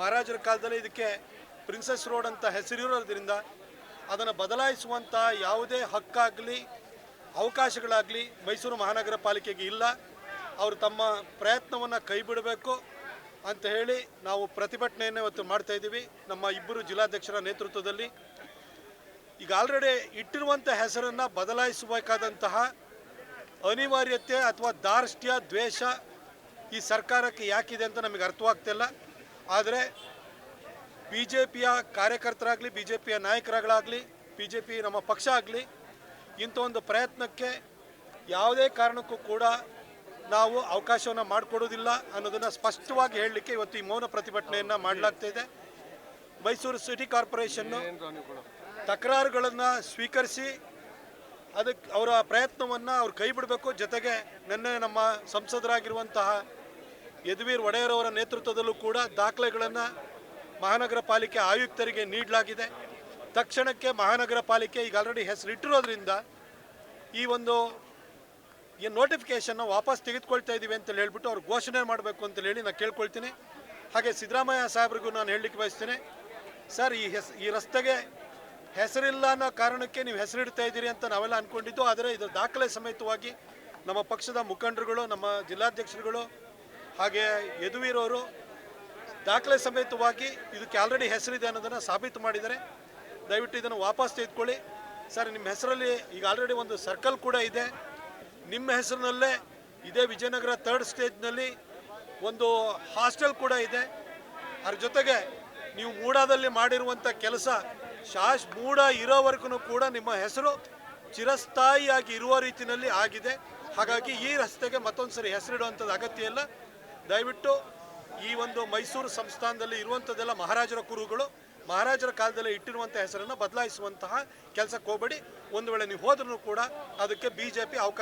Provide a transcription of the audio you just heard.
ಮಹಾರಾಜರ ಕಾಲದಲ್ಲಿ ಇದಕ್ಕೆ ಪ್ರಿನ್ಸೆಸ್ ರೋಡ್ ಅಂತ ಹೆಸರಿರೋದ್ರಿಂದ ಅದನ್ನು ಬದಲಾಯಿಸುವಂಥ ಯಾವುದೇ ಹಕ್ಕಾಗಲಿ, ಅವಕಾಶಗಳಾಗಲಿ ಮೈಸೂರು ಮಹಾನಗರ ಪಾಲಿಕೆಗೆ ಇಲ್ಲ. ಅವರು ತಮ್ಮ ಪ್ರಯತ್ನವನ್ನು ಕೈ ಬಿಡಬೇಕು ಅಂತ ಹೇಳಿ ನಾವು ಪ್ರತಿಭಟನೆಯನ್ನು ಇವತ್ತು ಮಾಡ್ತಾ ಇದ್ದೀವಿ. ನಮ್ಮ ಇಬ್ಬರು ಜಿಲ್ಲಾಧ್ಯಕ್ಷರ ನೇತೃತ್ವದಲ್ಲಿ. ಈಗ ಆಲ್ರೆಡಿ ಇಟ್ಟಿರುವಂಥ ಹೆಸರನ್ನು ಬದಲಾಯಿಸಬೇಕಾದಂತಹ ಅನಿವಾರ್ಯತೆ ಅಥವಾ ದಾರ್ಷ್ಟ್ಯ, ದ್ವೇಷ ಈ ಸರ್ಕಾರಕ್ಕೆ ಯಾಕಿದೆ ಅಂತ ನಮಗೆ ಅರ್ಥವಾಗ್ತಿಲ್ಲ. ಆದರೆ ಬಿ ಜೆ ಪಿಯ ಕಾರ್ಯಕರ್ತರಾಗಲಿ ಬಿ ಜೆ ಪಿಯ ನಾಯಕರಾಗಲಾಗಲಿ ಬಿ ಜೆ ಪಿ ನಮ್ಮ ಪಕ್ಷ ಆಗಲಿ ಇಂಥ ಒಂದು ಪ್ರಯತ್ನಕ್ಕೆ ಯಾವುದೇ ಕಾರಣಕ್ಕೂ ಕೂಡ ನಾವು ಅವಕಾಶವನ್ನು ಮಾಡಿಕೊಡೋದಿಲ್ಲ ಅನ್ನೋದನ್ನು ಸ್ಪಷ್ಟವಾಗಿ ಹೇಳಲಿಕ್ಕೆ ಇವತ್ತು ಈ ಮೌನ ಪ್ರತಿಭಟನೆಯನ್ನು ಮಾಡಲಾಗ್ತಾ ಇದೆ. ಮೈಸೂರು ಸಿಟಿ ಕಾರ್ಪೊರೇಷನ್ನು ತಕರಾರುಗಳನ್ನು ಸ್ವೀಕರಿಸಿ ಅದಕ್ಕೆ ಅವರ ಪ್ರಯತ್ನವನ್ನು ಅವ್ರು ಕೈ ಬಿಡಬೇಕು ಜೊತೆಗೆ ನಿನ್ನೆ ನಮ್ಮ ಸಂಸದರಾಗಿರುವಂತಹ ಯದುವೀರ್ ಒಡೆಯರವರ ನೇತೃತ್ವದಲ್ಲೂ ಕೂಡ ದಾಖಲೆಗಳನ್ನು ಮಹಾನಗರ ಪಾಲಿಕೆ ಆಯುಕ್ತರಿಗೆ ನೀಡಲಾಗಿದೆ. ತಕ್ಷಣಕ್ಕೆ ಮಹಾನಗರ ಪಾಲಿಕೆ ಈಗ ಆಲ್ರೆಡಿ ಹೆಸರಿಟ್ಟಿರೋದ್ರಿಂದ ಈ ಒಂದು ಈ ನೋಟಿಫಿಕೇಷನ್ನ ವಾಪಸ್ ತೆಗೆದುಕೊಳ್ತಾ ಇದ್ದೀವಿ ಅಂತ ಹೇಳ್ಬಿಟ್ಟು ಅವ್ರು ಘೋಷಣೆ ಮಾಡಬೇಕು ಅಂತ ಹೇಳಿ ನಾನು ಕೇಳ್ಕೊಳ್ತೀನಿ. ಹಾಗೆ ಸಿದ್ದರಾಮಯ್ಯ ಸಾಹೇಬ್ರಿಗೂ ನಾನು ಹೇಳಲಿಕ್ಕೆ ಬಯಸ್ತೀನಿ. ಸರ್, ಈ ಹೆಸ್, ಈ ರಸ್ತೆಗೆ ಹೆಸರಿಲ್ಲ ಅನ್ನೋ ಕಾರಣಕ್ಕೆ ನೀವು ಹೆಸರಿಡ್ತಾ ಇದ್ದೀರಿ ಅಂತ ನಾವೆಲ್ಲ ಅಂದ್ಕೊಂಡಿದ್ದು ಆದರೆ ಇದು ದಾಖಲೆ ಸಮೇತವಾಗಿ ನಮ್ಮ ಪಕ್ಷದ ಮುಖಂಡರುಗಳು, ನಮ್ಮ ಜಿಲ್ಲಾಧ್ಯಕ್ಷರುಗಳು ಹಾಗೆ ಯದುವೀರವರು ದಾಖಲೆ ಸಮೇತವಾಗಿ ಇದಕ್ಕೆ ಆಲ್ರೆಡಿ ಹೆಸರಿದೆ ಅನ್ನೋದನ್ನು ಸಾಬೀತು ಮಾಡಿದ್ದಾರೆ. ದಯವಿಟ್ಟು ಇದನ್ನು ವಾಪಸ್ ತೆಗೆದುಕೊಳ್ಳಿ. ಸರ್, ನಿಮ್ಮ ಹೆಸರಲ್ಲಿ ಈಗ ಆಲ್ರೆಡಿ ಒಂದು ಸರ್ಕಲ್ ಕೂಡ ಇದೆ. ನಿಮ್ಮ ಹೆಸರಿನಲ್ಲೇ ಇದೇ ವಿಜಯನಗರ ಥರ್ಡ್ ಸ್ಟೇಜ್ನಲ್ಲಿ ಒಂದು ಹಾಸ್ಟೆಲ್ ಕೂಡ ಇದೆ. ಅದ್ರ ಜೊತೆಗೆ ನೀವು ಮೂಡಾದಲ್ಲಿ ಮಾಡಿರುವಂಥ ಕೆಲಸ ಶಾಶ್ ಮೂಡ ಇರೋವರೆಗೂ ಕೂಡ ನಿಮ್ಮ ಹೆಸರು ಚಿರಸ್ಥಾಯಿಯಾಗಿ ಇರುವ ರೀತಿಯಲ್ಲಿ ಆಗಿದೆ. ಹಾಗಾಗಿ ಈ ರಸ್ತೆಗೆ ಮತ್ತೊಂದು ಸರಿ ಹೆಸರಿಡುವಂಥದ್ದು ಅಗತ್ಯ ಇಲ್ಲ. ದಯವಿಟ್ಟು ಈ ಒಂದು ಮೈಸೂರು ಸಂಸ್ಥಾನದಲ್ಲಿ ಇರುವಂಥದ್ದೆಲ್ಲ ಮಹಾರಾಜರ ಕುರುಗಳು ಮಹಾರಾಜರ ಕಾಲದಲ್ಲಿ ಇಟ್ಟಿರುವಂಥ ಹೆಸರನ್ನು ಬದಲಾಯಿಸುವಂತಹ ಕೆಲಸಕ್ಕೆ ಹೋಗಬೇಡಿ. ಒಂದು ವೇಳೆ ನೀವು ಹೋದ್ರೂ ಕೂಡ ಅದಕ್ಕೆ ಬಿ ಜೆ ಪಿ ಅವಕಾಶ